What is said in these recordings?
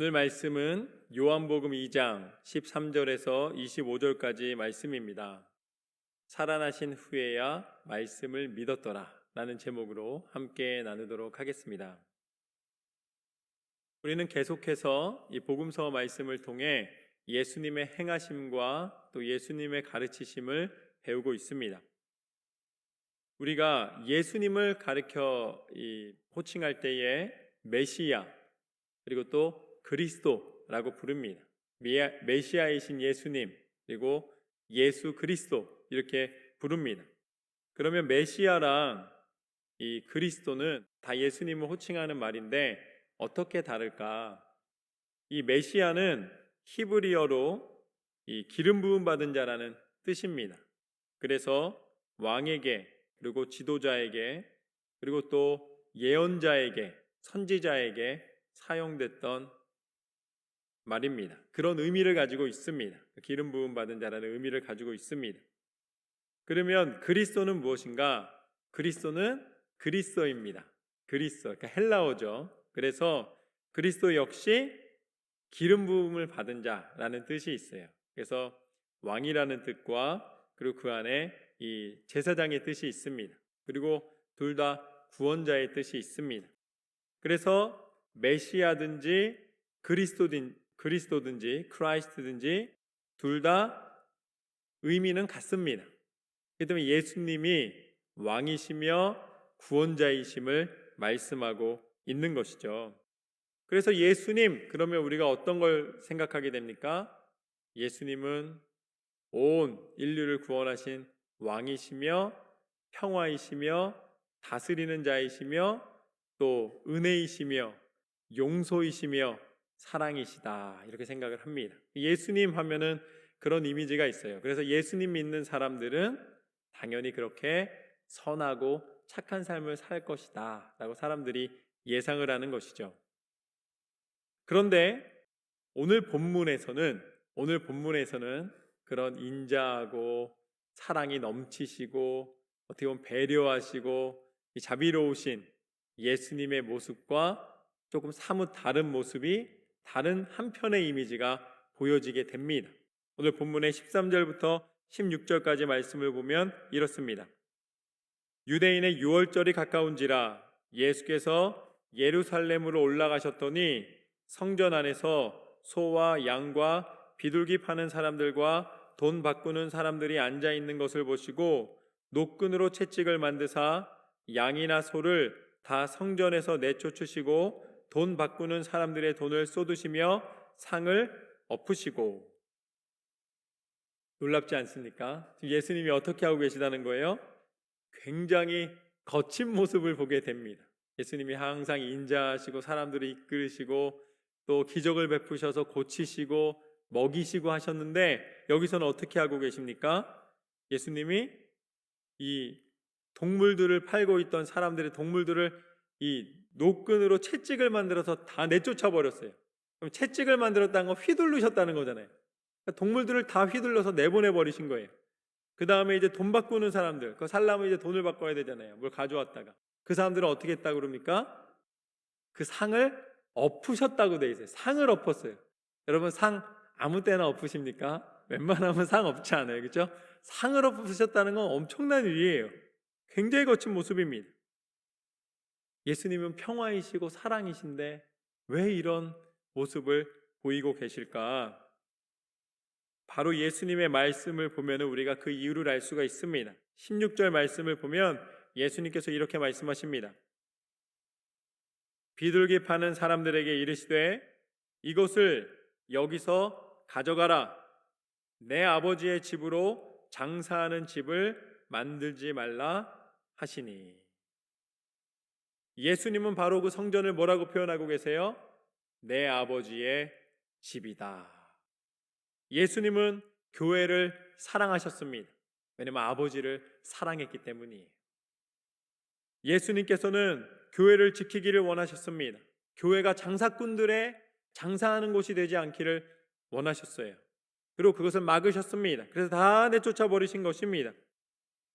오늘 말씀은 요한복음 2장 13절에서 25절까지 말씀입니다. 살아나신 후에야 말씀을 믿었더라 라는 제목으로 함께 나누도록 하겠습니다. 우리는 계속해서 이 복음서 말씀을 통해 예수님의 행하심과 또 예수님의 가르치심을 배우고 있습니다. 우리가 예수님을 가르쳐 이 호칭할 때에 메시아 그리고 또 그리스도라고 부릅니다. 메시아이신 예수님 그리고 예수 그리스도 이렇게 부릅니다. 그러면 메시아랑 이 그리스도는 다 예수님을 호칭하는 말인데 어떻게 다를까? 이 메시아는 히브리어로 이 기름 부음 받은 자라는 뜻입니다. 그래서 왕에게 그리고 지도자에게 그리고 또 예언자에게 선지자에게 사용됐던 말입니다. 그런 의미를 가지고 있습니다. 기름 부음 받은 자라는 의미를 가지고 있습니다. 그러면 그리스도는 무엇인가? 그리스도는 그리스도입니다. 그리스도, 그러니까 헬라어죠. 그래서 그리스도 역시 기름 부음을 받은 자라는 뜻이 있어요. 그래서 왕이라는 뜻과 그리고 그 안에 이 제사장의 뜻이 있습니다. 그리고 둘 다 구원자의 뜻이 있습니다. 그래서 메시아든지 그리스도든 그리스도든지 크라이스트든지 둘 다 의미는 같습니다. 그 때문에 예수님이 왕이시며 구원자이심을 말씀하고 있는 것이죠. 그래서 예수님, 그러면 우리가 어떤 걸 생각하게 됩니까? 예수님은 온 인류를 구원하신 왕이시며 평화이시며 다스리는 자이시며 또 은혜이시며 용서이시며 사랑이시다. 이렇게 생각을 합니다. 예수님 하면은 그런 이미지가 있어요. 그래서 예수님 믿는 사람들은 당연히 그렇게 선하고 착한 삶을 살 것이다. 라고 사람들이 예상을 하는 것이죠. 그런데 오늘 본문에서는, 오늘 본문에서는 그런 인자하고 사랑이 넘치시고 어떻게 보면 배려하시고 자비로우신 예수님의 모습과 조금 사뭇 다른 모습이 다른 한편의 이미지가 보여지게 됩니다. 오늘 본문의 13절부터 16절까지 말씀을 보면 이렇습니다. 유대인의 6월절이 가까운지라 예수께서 예루살렘으로 올라가셨더니 성전 안에서 소와 양과 비둘기 파는 사람들과 돈 바꾸는 사람들이 앉아 있는 것을 보시고 노끈으로 채찍을 만드사 양이나 소를 다 성전에서 내쫓으시고 돈 바꾸는 사람들의 돈을 쏟으시며 상을 엎으시고 놀랍지 않습니까? 예수님이 어떻게 하고 계시다는 거예요? 굉장히 거친 모습을 보게 됩니다. 예수님이 항상 인자하시고 사람들을 이끌으시고 또 기적을 베푸셔서 고치시고 먹이시고 하셨는데 여기서는 어떻게 하고 계십니까? 예수님이 이 동물들을 팔고 있던 사람들의 동물들을 이 노끈으로 채찍을 만들어서 다 내쫓아 버렸어요. 그럼 채찍을 만들었다는 건 휘둘르셨다는 거잖아요. 그러니까 동물들을 다 휘둘러서 내보내 버리신 거예요. 그 다음에 이제 돈 바꾸는 사람들, 그 살라면 이제 돈을 바꿔야 되잖아요. 뭘 가져왔다가 그 사람들은 어떻게 했다 그럽니까? 그 상을 엎으셨다고 돼 있어요. 상을 엎었어요. 여러분 상 아무 때나 엎으십니까? 웬만하면 상 엎지 않아요. 그렇죠? 상을 엎으셨다는 건 엄청난 일이에요. 굉장히 거친 모습입니다. 예수님은 평화이시고 사랑이신데 왜 이런 모습을 보이고 계실까? 바로 예수님의 말씀을 보면 우리가 그 이유를 알 수가 있습니다. 16절 말씀을 보면 예수님께서 이렇게 말씀하십니다. 비둘기 파는 사람들에게 이르시되 이것을 여기서 가져가라. 내 아버지의 집으로 장사하는 집을 만들지 말라 하시니. 예수님은 바로 그 성전을 뭐라고 표현하고 계세요? 내 아버지의 집이다. 예수님은 교회를 사랑하셨습니다. 왜냐하면 아버지를 사랑했기 때문이에요. 예수님께서는 교회를 지키기를 원하셨습니다. 교회가 장사꾼들의 장사하는 곳이 되지 않기를 원하셨어요. 그리고 그것을 막으셨습니다. 그래서 다 내쫓아 버리신 것입니다.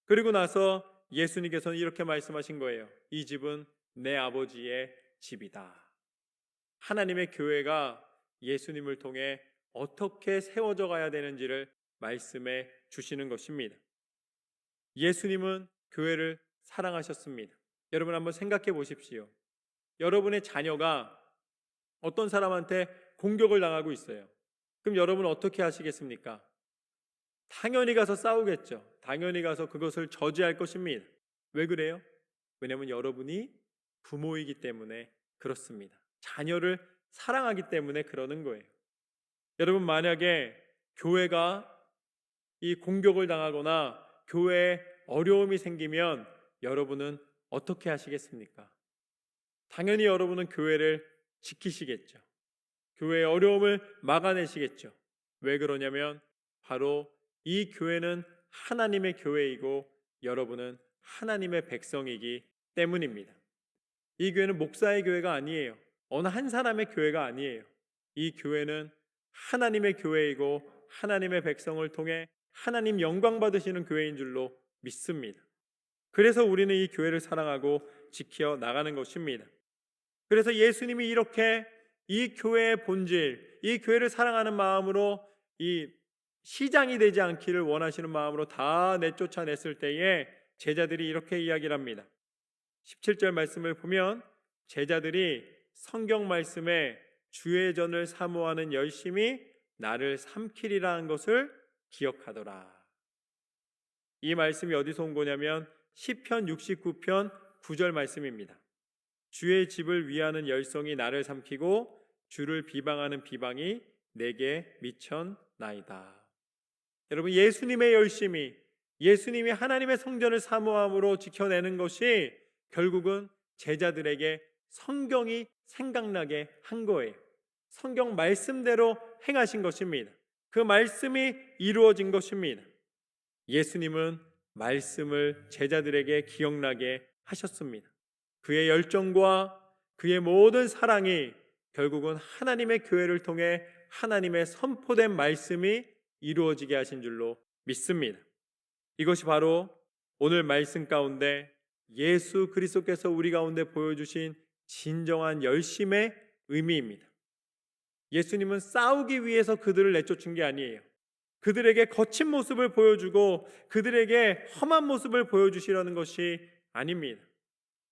그리고 나서 예수님께서는 이렇게 말씀하신 거예요. 이 집은 내 아버지의 집이다. 하나님의 교회가 예수님을 통해 어떻게 세워져 가야 되는지를 말씀해 주시는 것입니다. 예수님은 교회를 사랑하셨습니다. 여러분 한번 생각해 보십시오. 여러분의 자녀가 어떤 사람한테 공격을 당하고 있어요. 그럼 여러분 어떻게 하시겠습니까? 당연히 가서 싸우겠죠. 당연히 가서 그것을 저지할 것입니다. 왜 그래요? 왜냐하면 여러분이 부모이기 때문에 그렇습니다. 자녀를 사랑하기 때문에 그러는 거예요. 여러분 만약에 교회가 이 공격을 당하거나 교회에 어려움이 생기면 여러분은 어떻게 하시겠습니까? 당연히 여러분은 교회를 지키시겠죠. 교회의 어려움을 막아내시겠죠. 왜 그러냐면 바로 이 교회는 하나님의 교회이고 여러분은 하나님의 백성이기 때문입니다. 이 교회는 목사의 교회가 아니에요. 어느 한 사람의 교회가 아니에요. 이 교회는 하나님의 교회이고 하나님의 백성을 통해 하나님 영광 받으시는 교회인 줄로 믿습니다. 그래서 우리는 이 교회를 사랑하고 지켜 나가는 것입니다. 그래서 예수님이 이렇게 이 교회의 본질, 이 교회를 사랑하는 마음으로 이 시장이 되지 않기를 원하시는 마음으로 다 내쫓아냈을 때에 제자들이 이렇게 이야기를 합니다. 17절 말씀을 보면 제자들이 성경 말씀에 주의 전을 사모하는 열심히 나를 삼키리라는 것을 기억하더라. 이 말씀이 어디서 온 거냐면 시편 69편 9절 말씀입니다. 주의 집을 위하는 열성이 나를 삼키고 주를 비방하는 비방이 내게 미천나이다. 여러분 예수님의 열심이 예수님이 하나님의 성전을 사모함으로 지켜내는 것이 결국은 제자들에게 성경이 생각나게 한 거예요. 성경 말씀대로 행하신 것입니다. 그 말씀이 이루어진 것입니다. 예수님은 말씀을 제자들에게 기억나게 하셨습니다. 그의 열정과 그의 모든 사랑이 결국은 하나님의 교회를 통해 하나님의 선포된 말씀이 이루어지게 하신 줄로 믿습니다. 이것이 바로 오늘 말씀 가운데 예수 그리스도께서 우리 가운데 보여주신 진정한 열심의 의미입니다. 예수님은 싸우기 위해서 그들을 내쫓은 게 아니에요. 그들에게 거친 모습을 보여주고 그들에게 험한 모습을 보여주시려는 것이 아닙니다.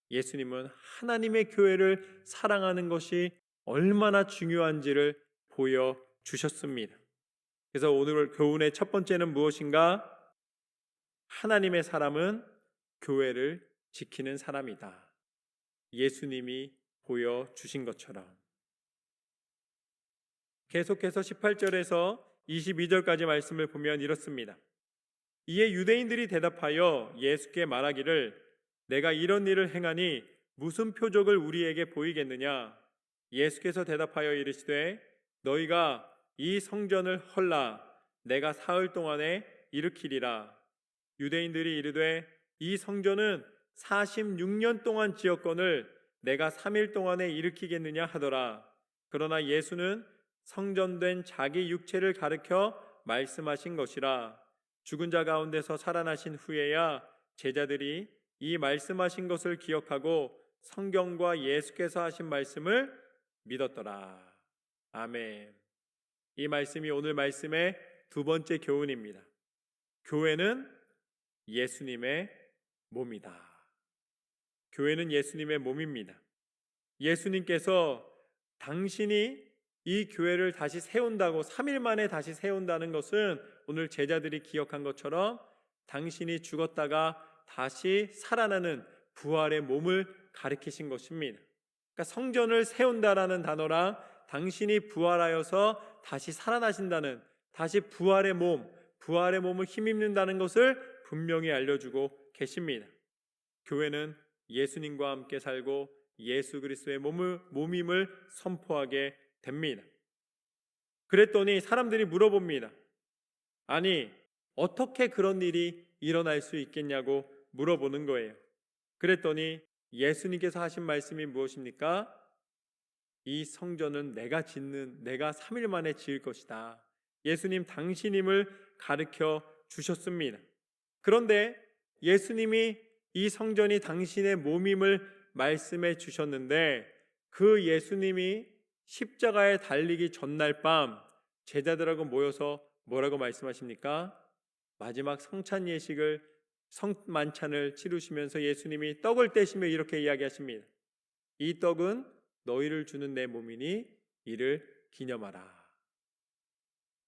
예수님은 하나님의 교회를 사랑하는 것이 얼마나 중요한지를 보여주셨습니다. 그래서 오늘 교훈의 첫 번째는 무엇인가? 하나님의 사람은 교회를 지키는 사람이다. 예수님이 보여주신 것처럼. 계속해서 18절에서 22절까지 말씀을 보면 이렇습니다. 이에 유대인들이 대답하여 예수께 말하기를 내가 이런 일을 행하니 무슨 표적을 우리에게 보이겠느냐? 예수께서 대답하여 이르시되 너희가 이 성전을 헐라 내가 사흘 동안에 일으키리라. 유대인들이 이르되 이 성전은 46년 동안 지었건을 내가 3일 동안에 일으키겠느냐 하더라. 그러나 예수는 성전된 자기 육체를 가르켜 말씀하신 것이라. 죽은 자 가운데서 살아나신 후에야 제자들이 이 말씀하신 것을 기억하고 성경과 예수께서 하신 말씀을 믿었더라. 아멘. 이 말씀이 오늘 말씀의 두 번째 교훈입니다. 교회는 예수님의 몸이다. 교회는 예수님의 몸입니다. 예수님께서 당신이 이 교회를 다시 세운다고 3일 만에 다시 세운다는 것은 오늘 제자들이 기억한 것처럼 당신이 죽었다가 다시 살아나는 부활의 몸을 가리키신 것입니다. 그러니까 성전을 세운다라는 단어랑 당신이 부활하여서 다시 살아나신다는 다시 부활의 몸, 부활의 몸을 힘입는다는 것을 분명히 알려주고 계십니다. 교회는 예수님과 함께 살고 예수 그리스도의 몸을 몸임을 선포하게 됩니다. 그랬더니 사람들이 물어봅니다. 아니, 어떻게 그런 일이 일어날 수 있겠냐고 물어보는 거예요. 그랬더니 예수님께서 하신 말씀이 무엇입니까? 이 성전은 내가 짓는, 내가 3일 만에 지을 것이다. 예수님 당신임을 가르쳐 주셨습니다. 그런데 예수님이 이 성전이 당신의 몸임을 말씀해 주셨는데 그 예수님이 십자가에 달리기 전날 밤 제자들하고 모여서 뭐라고 말씀하십니까? 마지막 성찬 예식을 성만찬을 치르시면서 예수님이 떡을 떼시며 이렇게 이야기하십니다. 이 떡은 너희를 주는 내 몸이니 이를 기념하라.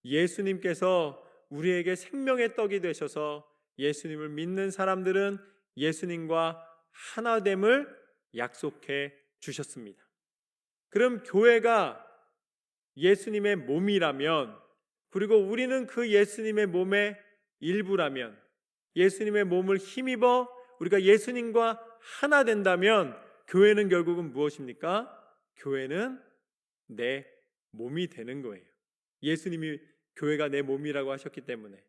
예수님께서 우리에게 생명의 떡이 되셔서 예수님을 믿는 사람들은 예수님과 하나됨을 약속해 주셨습니다. 그럼 교회가 예수님의 몸이라면 그리고 우리는 그 예수님의 몸의 일부라면 예수님의 몸을 힘입어 우리가 예수님과 하나 된다면 교회는 결국은 무엇입니까? 교회는 내 몸이 되는 거예요. 예수님이 교회가 내 몸이라고 하셨기 때문에.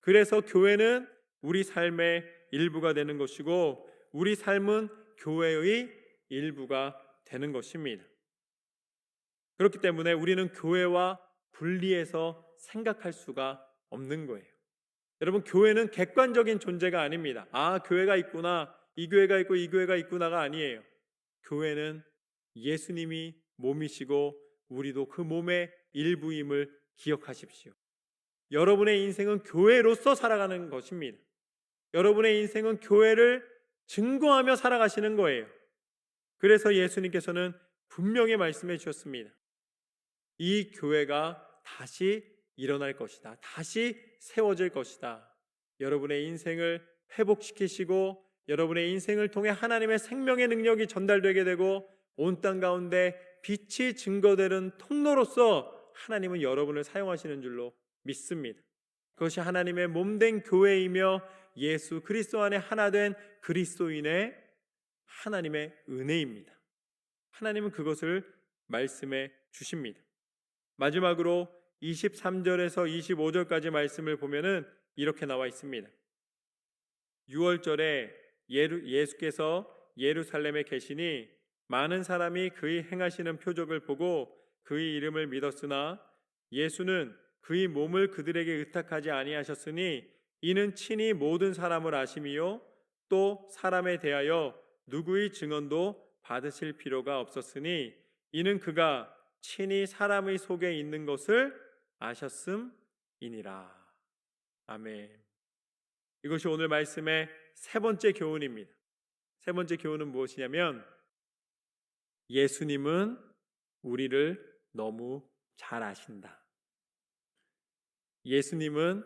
그래서 교회는 우리 삶의 일부가 되는 것이고 우리 삶은 교회의 일부가 되는 것입니다. 그렇기 때문에 우리는 교회와 분리해서 생각할 수가 없는 거예요. 여러분, 교회는 객관적인 존재가 아닙니다. 아, 교회가 있구나. 이 교회가 있고 이 교회가 있구나가 아니에요. 교회는 예수님이 몸이시고 우리도 그 몸의 일부임을 기억하십시오. 여러분의 인생은 교회로서 살아가는 것입니다. 여러분의 인생은 교회를 증거하며 살아가시는 거예요. 그래서 예수님께서는 분명히 말씀해 주셨습니다. 이 교회가 다시 일어날 것이다. 다시 세워질 것이다. 여러분의 인생을 회복시키시고 여러분의 인생을 통해 하나님의 생명의 능력이 전달되게 되고 온 땅 가운데 빛이 증거되는 통로로서 하나님은 여러분을 사용하시는 줄로 믿습니다. 그것이 하나님의 몸된 교회이며 예수 그리스도 안에 하나 된 그리스도인의 하나님의 은혜입니다. 하나님은 그것을 말씀해 주십니다. 마지막으로 23절에서 25절까지 말씀을 보면은 이렇게 나와 있습니다. 6월절에 예수께서 예루살렘에 계시니 많은 사람이 그의 행하시는 표적을 보고 그의 이름을 믿었으나 예수는 그의 몸을 그들에게 의탁하지 아니하셨으니 이는 친히 모든 사람을 아심이요 또 사람에 대하여 누구의 증언도 받으실 필요가 없었으니 이는 그가 친히 사람의 속에 있는 것을 아셨음이니라. 아멘. 이것이 오늘 말씀의 세 번째 교훈입니다. 세 번째 교훈은 무엇이냐면 예수님은 우리를 너무 잘 아신다. 예수님은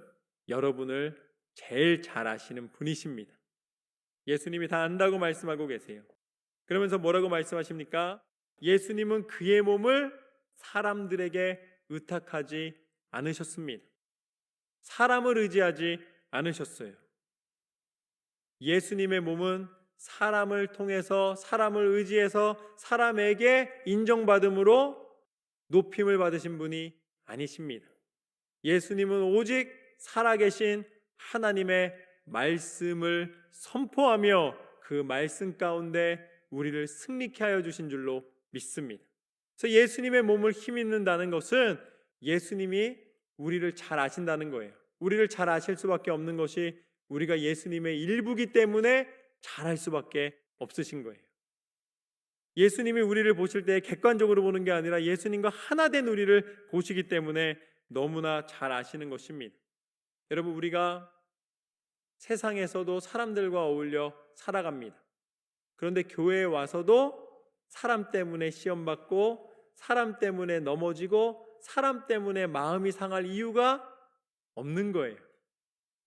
여러분을 제일 잘 아시는 분이십니다. 예수님이 다 안다고 말씀하고 계세요. 그러면서 뭐라고 말씀하십니까? 예수님은 그의 몸을 사람들에게 의탁하지 않으셨습니다. 사람을 의지하지 않으셨어요. 예수님의 몸은 사람을 통해서 사람을 의지해서 사람에게 인정받음으로 높임을 받으신 분이 아니십니다. 예수님은 오직 살아계신 하나님의 말씀을 선포하며 그 말씀 가운데 우리를 승리케 하여 주신 줄로 믿습니다. 그래서 예수님의 몸을 힘입는다는 것은 예수님이 우리를 잘 아신다는 거예요. 우리를 잘 아실 수밖에 없는 것이 우리가 예수님의 일부기 때문에 잘할 수밖에 없으신 거예요. 예수님이 우리를 보실 때 객관적으로 보는 게 아니라 예수님과 하나 된 우리를 보시기 때문에 너무나 잘 아시는 것입니다. 여러분, 우리가 세상에서도 사람들과 어울려 살아갑니다. 그런데 교회에 와서도 사람 때문에 시험받고 사람 때문에 넘어지고 사람 때문에 마음이 상할 이유가 없는 거예요.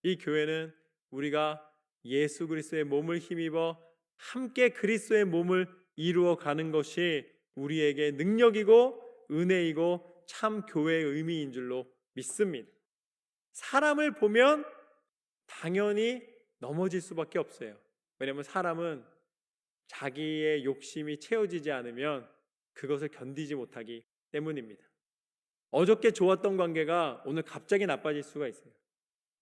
이 교회는 우리가 예수 그리스도의 몸을 힘입어 함께 그리스도의 몸을 이루어 가는 것이 우리에게 능력이고 은혜이고 참 교회의 의미인 줄로 믿습니다. 사람을 보면 당연히 넘어질 수밖에 없어요. 왜냐하면 사람은 자기의 욕심이 채워지지 않으면 그것을 견디지 못하기 때문입니다. 어저께 좋았던 관계가 오늘 갑자기 나빠질 수가 있어요.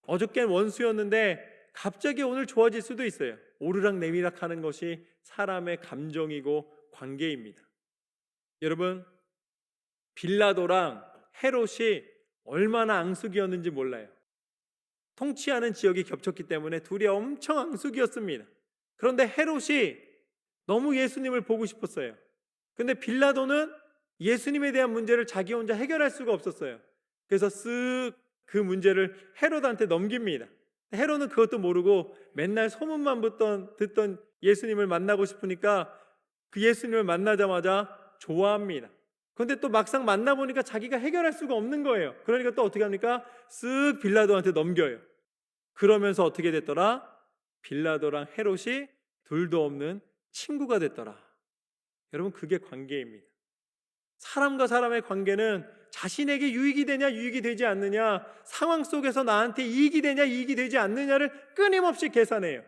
어저께는 원수였는데 갑자기 오늘 좋아질 수도 있어요. 오르락 내리락 하는 것이 사람의 감정이고 관계입니다. 여러분, 빌라도랑 헤롯이 얼마나 앙숙이었는지 몰라요. 통치하는 지역이 겹쳤기 때문에 둘이 엄청 앙숙이었습니다. 그런데 헤롯이 너무 예수님을 보고 싶었어요. 근데 빌라도는 예수님에 대한 문제를 자기 혼자 해결할 수가 없었어요. 그래서 쓱 그 문제를 헤롯한테 넘깁니다. 헤롯은 그것도 모르고 맨날 소문만 듣던, 듣던 예수님을 만나고 싶으니까 그 예수님을 만나자마자 좋아합니다. 그런데 또 막상 만나보니까 자기가 해결할 수가 없는 거예요. 그러니까 또 어떻게 합니까? 쓱 빌라도한테 넘겨요. 그러면서 어떻게 됐더라? 빌라도랑 헤롯이 둘도 없는 친구가 됐더라. 여러분, 그게 관계입니다. 사람과 사람의 관계는 자신에게 유익이 되냐, 유익이 되지 않느냐, 상황 속에서 나한테 이익이 되냐, 이익이 되지 않느냐를 끊임없이 계산해요.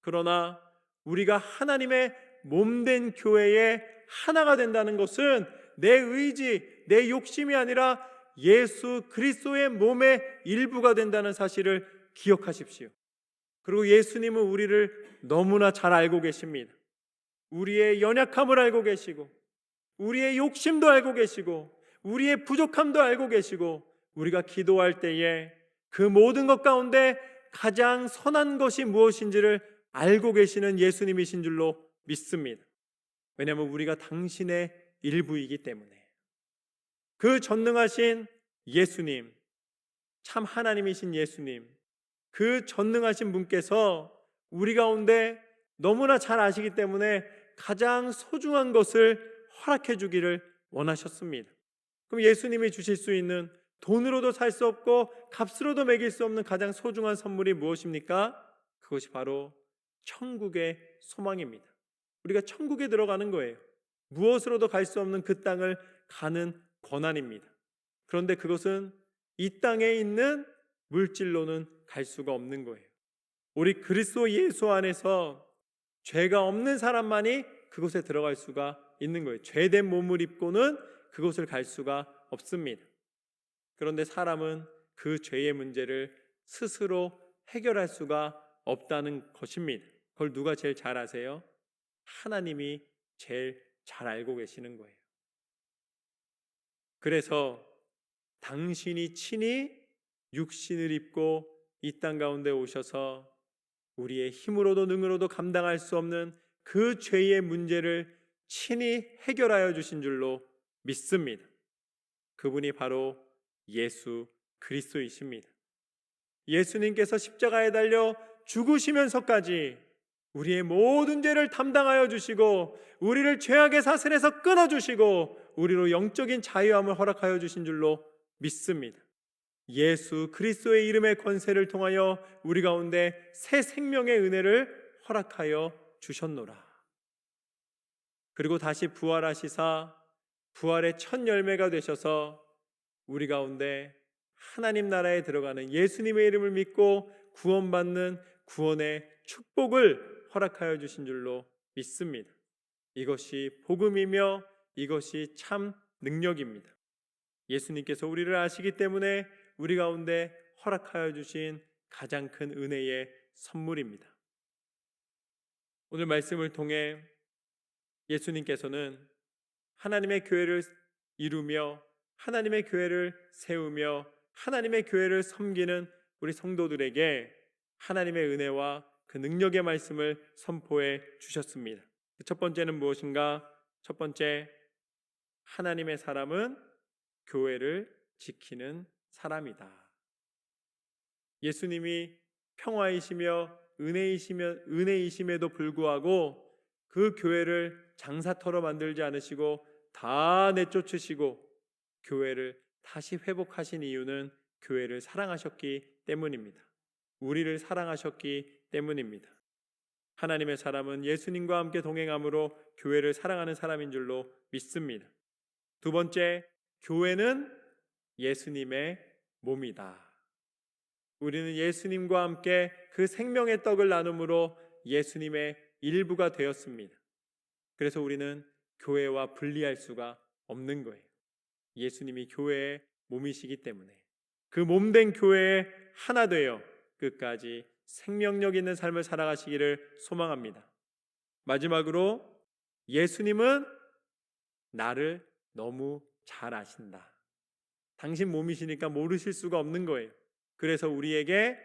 그러나 우리가 하나님의 몸된 교회의 하나가 된다는 것은 내 의지, 내 욕심이 아니라 예수 그리스도의 몸의 일부가 된다는 사실을 기억하십시오. 그리고 예수님은 우리를 너무나 잘 알고 계십니다. 우리의 연약함을 알고 계시고, 우리의 욕심도 알고 계시고, 우리의 부족함도 알고 계시고, 우리가 기도할 때에 그 모든 것 가운데 가장 선한 것이 무엇인지를 알고 계시는 예수님이신 줄로 믿습니다. 왜냐하면 우리가 당신의 일부이기 때문에. 그 전능하신 예수님, 참 하나님이신 예수님, 그 전능하신 분께서 우리 가운데 너무나 잘 아시기 때문에 가장 소중한 것을 허락해 주기를 원하셨습니다. 그럼 예수님이 주실 수 있는 돈으로도 살 수 없고 값으로도 매길 수 없는 가장 소중한 선물이 무엇입니까? 그것이 바로 천국의 소망입니다. 우리가 천국에 들어가는 거예요. 무엇으로도 갈 수 없는 그 땅을 가는 권한입니다. 그런데 그것은 이 땅에 있는 물질로는 갈 수가 없는 거예요. 우리 그리스도 예수 안에서 죄가 없는 사람만이 그곳에 들어갈 수가 있는 거예요. 죄된 몸을 입고는 그곳을 갈 수가 없습니다. 그런데 사람은 그 죄의 문제를 스스로 해결할 수가 없다는 것입니다. 그걸 누가 제일 잘 아세요? 하나님이 제일 잘 알고 계시는 거예요. 그래서 당신이 친히 육신을 입고 이 땅 가운데 오셔서 우리의 힘으로도 능으로도 감당할 수 없는 그 죄의 문제를 친히 해결하여 주신 줄로 믿습니다. 그분이 바로 예수 그리스도이십니다. 예수님께서 십자가에 달려 죽으시면서까지 우리의 모든 죄를 담당하여 주시고 우리를 죄악의 사슬에서 끊어 주시고 우리로 영적인 자유함을 허락하여 주신 줄로 믿습니다. 예수 그리스도의 이름의 권세를 통하여 우리 가운데 새 생명의 은혜를 허락하여 주셨노라. 그리고 다시 부활하시사 부활의 첫 열매가 되셔서 우리 가운데 하나님 나라에 들어가는 예수님의 이름을 믿고 구원받는 구원의 축복을 허락하여 주신 줄로 믿습니다. 이것이 복음이며 이것이 참 능력입니다. 예수님께서 우리를 아시기 때문에 우리 가운데 허락하여 주신 가장 큰 은혜의 선물입니다. 오늘 말씀을 통해 예수님께서는 하나님의 교회를 이루며 하나님의 교회를 세우며 하나님의 교회를 섬기는 우리 성도들에게 하나님의 은혜와 그 능력의 말씀을 선포해 주셨습니다. 첫 번째는 무엇인가? 첫 번째, 하나님의 사람은 교회를 지키는 사람이다. 예수님이 평화이시며 은혜이시며 은혜이심에도 불구하고 그 교회를 장사터로 만들지 않으시고 다 내쫓으시고 교회를 다시 회복하신 이유는 교회를 사랑하셨기 때문입니다. 우리를 사랑하셨기 때문입니다. 하나님의 사람은 예수님과 함께 동행함으로 교회를 사랑하는 사람인 줄로 믿습니다. 두 번째, 교회는 예수님의 몸이다. 우리는 예수님과 함께 그 생명의 떡을 나눔으로 예수님의 일부가 되었습니다. 그래서 우리는 교회와 분리할 수가 없는 거예요. 예수님이 교회의 몸이시기 때문에 그 몸된 교회에 하나 되어 끝까지 생명력 있는 삶을 살아가시기를 소망합니다. 마지막으로 예수님은 나를 너무 잘 아신다. 당신 몸이시니까 모르실 수가 없는 거예요. 그래서 우리에게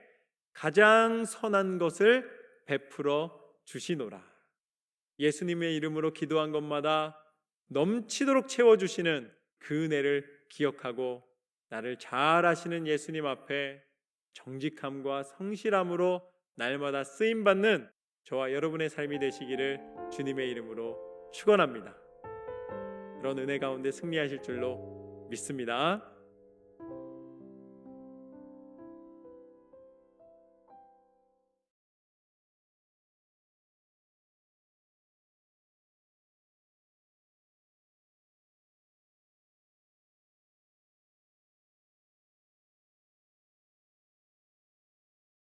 가장 선한 것을 베풀어 주시노라. 예수님의 이름으로 기도한 것마다 넘치도록 채워주시는 그 은혜를 기억하고 나를 잘 아시는 예수님 앞에 정직함과 성실함으로 날마다 쓰임 받는 저와 여러분의 삶이 되시기를 주님의 이름으로 축원합니다. 그런 은혜 가운데 승리하실 줄로 믿습니다.